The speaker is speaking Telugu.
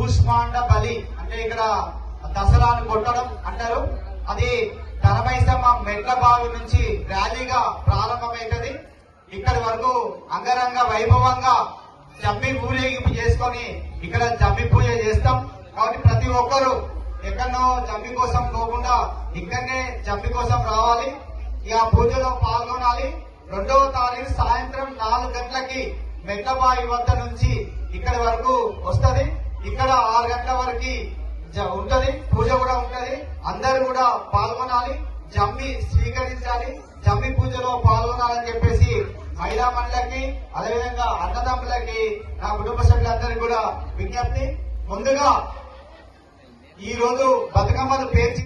ఊష్మాండ బలి అంటే ఇక్కడ దసరాను కొట్టడం అంటారు. అది తనమైసమ్మ మెట్ల బావి నుంచి ర్యాలీగా ప్రారంభమైతుంది. ఇక్కడి వరకు అంగరంగ వైభవంగా జమ్మి ఊరేగింపు చేసుకొని ఇక్కడ జమ్మి పూజ చేస్తాం. కాబట్టి ప్రతి ఒక్కరు ఎక్కడనో జమ్మి కోసం పోకుండా ఇక్కడనే జమ్మి కోసం రావాలి. ఇక పూజలో పాల్గొనాలి. రెండవ తారీఖు సాయంత్రం నాలుగు గంటలకి మెట్లబాయి వద్ద నుంచి ఇక్కడి వరకు వస్తుంది. ఆరు గంటల వరకు జ- ఉంటది పూజ కూడా ఉంటది. అందరు కూడా పాల్గొనాలి జమ్మి స్వీకరించాలి. జమ్మి పూజలో పాల్గొనాలని చెప్పేసి మహిళా మండలికి అదేవిధంగా అన్నదమ్ములకి నా కుటుంబ సభ్యులందరికీ కూడా విజ్ఞప్తి. ముందుగా ఈ రోజు బతుకమ్మను పేర్చి